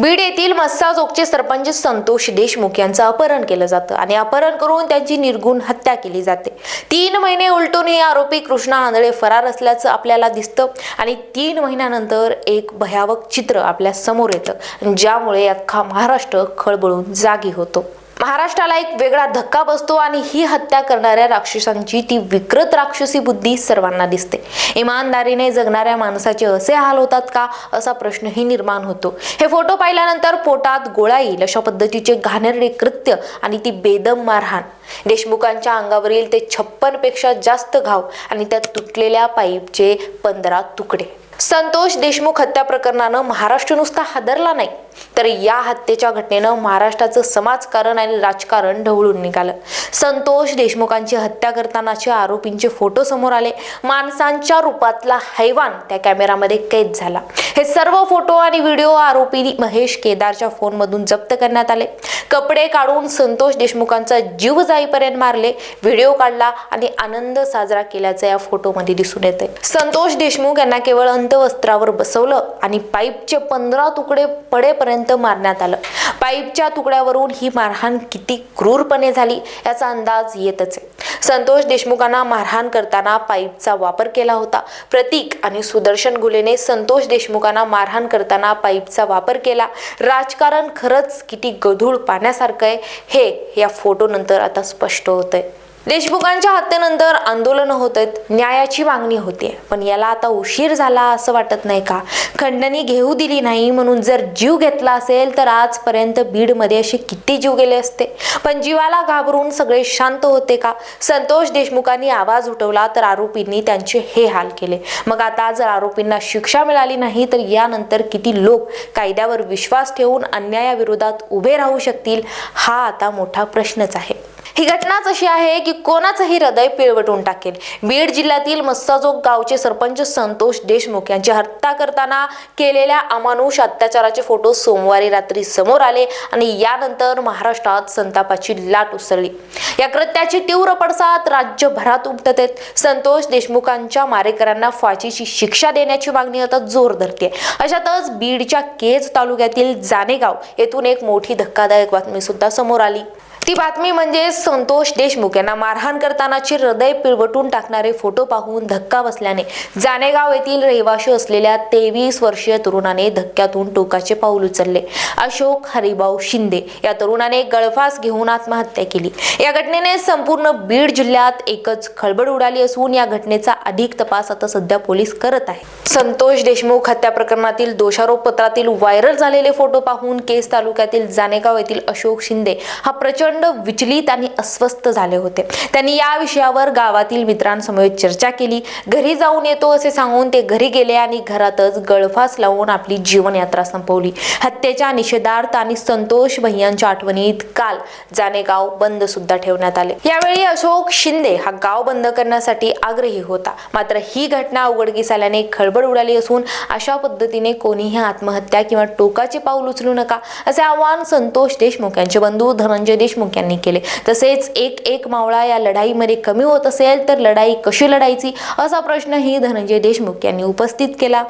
बीड येथील मस्साजोगचे सरपंच संतोष देशमुख यांचं अपहरण केलं जातं आणि अपहरण करून त्यांची निर्गुण हत्या केली जाते. तीन महिने उलटून हे आरोपी कृष्णा आंधळे फरार असल्याचं आपल्याला दिसतं आणि तीन महिन्यानंतर एक भयावक चित्र आपल्यासमोर येतं. ज्यामुळे अख्खा महाराष्ट्र खळबळून जागी होतो. महाराष्ट्राला एक वेगळा धक्का बसतो आणि ही हत्या करणाऱ्या राक्षसांची ती विकृत राक्षसी बुद्धी सर्वांना दिसते. इमानदारीने जगणाऱ्या माणसाचे असे हाल होतात का? असा प्रश्नही निर्माण होतो. हे फोटो पाहिल्यानंतर पोटात गोळा येईल अशा पद्धतीचे घाणेरडे कृत्य आणि ती बेदम मारहाण. देशमुखांच्या अंगावरील ते छप्पनपेक्षा जास्त घाव आणि त्या तुटलेल्या पाईपचे पंधरा तुकडे. संतोष देशमुख हत्या प्रकरणानं महाराष्ट्र नुसता हादरला नाही. तर या हत्येच्या घटनेनं महाराष्ट्राचं समाजकारण आणि राजकारण ढवळून निघालं. संतोष देशमुखांची हत्या करतानाचे आरोपींचे फोटो समोर आले. माणसांच्या रूपातला हैवान त्या कॅमेरामध्ये कैद झाला. हे सर्व फोटो आणि व्हिडिओ आरोपी महेश केदारच्या फोनमधून जप्त करण्यात आले. कपडे काढून संतोष देशमुखांचा जीव जाईपर्यंत मारले. व्हिडिओ काढला आणि आनंद साजरा केल्याचं या फोटोमध्ये दिसून येते संतोष देशमुख यांना केवळ अंतवस्त्रावर बसवलं आणि पाईपचे पंधरा तुकडे पडेपर्यंत मारण्यात आलं. पाईपच्या तुकड्यावरून ही मारहाण किती क्रूरपणे झाली याचा अंदाज येतच आहे. संतोष देशमुखांना मारहाण करताना पाईपचा वापर केला होता. प्रतीक आणि सुदर्शन गुलेने संतोष देशमुखांना मारहाण करताना पाईपचा वापर केला. राजकारण खरंच किती गधूळ पाण्यासारखं आहे. हे या फोटो नंतर आता स्पष्ट होतंय. देशमुखांच्या हत्येनंतर आंदोलनं होत आहेत न्यायाची मागणी होते पण याला आता उशीर झाला असं वाटत नाही का? खंडणी घेऊ दिली नाही म्हणून जर जीव घेतला असेल तर आजपर्यंत बीडमध्ये असे किती जीव गेले असते? पण जीवाला घाबरून सगळे शांत होते का? संतोष देशमुखांनी आवाज उठवला तर आरोपींनी त्यांचे हे हाल केले. मग आता जर आरोपींना शिक्षा मिळाली नाही तर यानंतर किती लोक कायद्यावर विश्वास ठेवून अन्यायाविरोधात उभे राहू शकतील? हा आता मोठा प्रश्नच आहे. ही घटनाच अशी आहे की कोणाचंही हृदय पिळवटून टाकेल. बीड जिल्ह्यातील मस्साजोग गावचे सरपंच संतोष देशमुख यांची हत्या करताना केलेल्या अमानुष अत्याचाराचे फोटो सोमवारी रात्री समोर आले आणि यानंतर महाराष्ट्रात संतापाची लाट उसळली. या कृत्याची तीव्र पडसाद राज्यभरात उमटत आहेत संतोष देशमुखांच्या मारेकरांना फाशीची शिक्षा देण्याची मागणी आता जोर धरते अशातच बीडच्या केज तालुक्यातील जानेगाव येथून एक मोठी धक्कादायक बातमी सुद्धा समोर आली. ती बातमी म्हणजे संतोष देशमुख यांना मारहाण करतानाचे हृदय पिळवटून टाकणारे फोटो पाहून धक्का बसल्याने जानेगाव येथील रहिवाशी असलेल्या तेवीस वर्षीय तरुणाने धक्क्यातून टोकाचे पाऊल उचलले. अशोक हरिभाऊ शिंदे या तरुणाने गळफास घेऊन आत्महत्या केली. या घटनेने संपूर्ण बीड जिल्ह्यात एकच खळबळ उडाली असून या घटनेचा अधिक तपास आता सध्या पोलीस करत आहे. संतोष देशमुख हत्या प्रकरणातील दोषारोप पत्रातील व्हायरल झालेले फोटो पाहून केस तालुक्यातील जानेगाव येथील अशोक शिंदे हा प्रचंड विचलित आणि अस्वस्थ झाले होते. त्यांनी या विषयावर गावातील मित्रांसमोर चर्चा केली. घरी जाऊन येतो असे सांगून ते घरी गेले आणि घरातच गळफास लावून आपली जीवनयात्रा संपवली. हत्येच्या निषेधार्थ आणि संतोष भैयांच्या आठवणीत काल जानेगाव बंद सुद्धा ठेवण्यात आले. यावेळी अशोक शिंदे हा गाव बंद करण्यासाठी आग्रही होता. मात्र ही घटना उघडकीस आल्याने खळबळ उडाली असून अशा पद्धतीने कोणीही आत्महत्या किंवा टोकाचे पाऊल उचलू नका असे आवाहन संतोष देशमुख यांचे बंधू धनंजय देशमुख यांनी केले. तसेच एक एक मावळा या लढाईमध्ये कमी होत असेल तर लढाई कशी लढायची? असा प्रश्नही धनंजय देशमुख यांनी उपस्थित केला.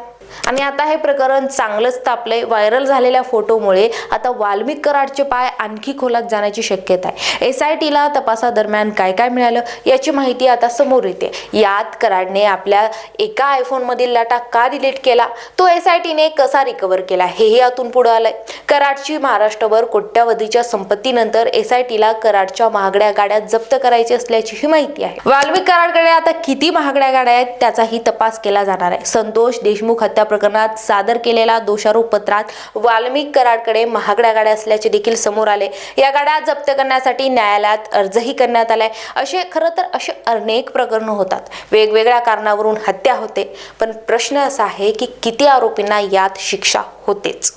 आणि आता हे प्रकरण चांगलंच तापलंय. व्हायरल झालेल्या फोटोमुळे आता वाल्मिक कराडचे पाय आणखी खोलात जाण्याची शक्यता आहे. एस आय टीला तपासादरम्यान काय काय मिळालं याची माहिती आता समोर येते. यात कराडने आपल्या एका आयफोनमधील डाटा का डिलीट केला? तो एस आय टीने कसा रिकवर केला? हेही यातून पुढं आलंय. कराडची महाराष्ट्रभर कोट्यावधीच्या संपत्तीनंतर एस आय टीला कराडच्या महागड्या गाड्या जप्त करायची असल्याची ही माहिती आहे. वाल्मिक कराडकडे आता किती महागड्या गाड्या आहेत त्याचाही तपास केला जाणार आहे. संतोष देशमुख हत्या प्रकरणात सादर केलेल्या दोषारोप पत्रात वाल्मिक कराडकडे महागड्या गाड्या असल्याचे देखील समोर आले. या गाड्या जप्त करण्यासाठी न्यायालयात अर्जही करण्यात आलाय. असे खरं तर असे अनेक प्रकरणं होतात. वेगवेगळ्या कारणावरून हत्या होते. पण प्रश्न असा आहे की किती आरोपींना यात शिक्षा होतेच?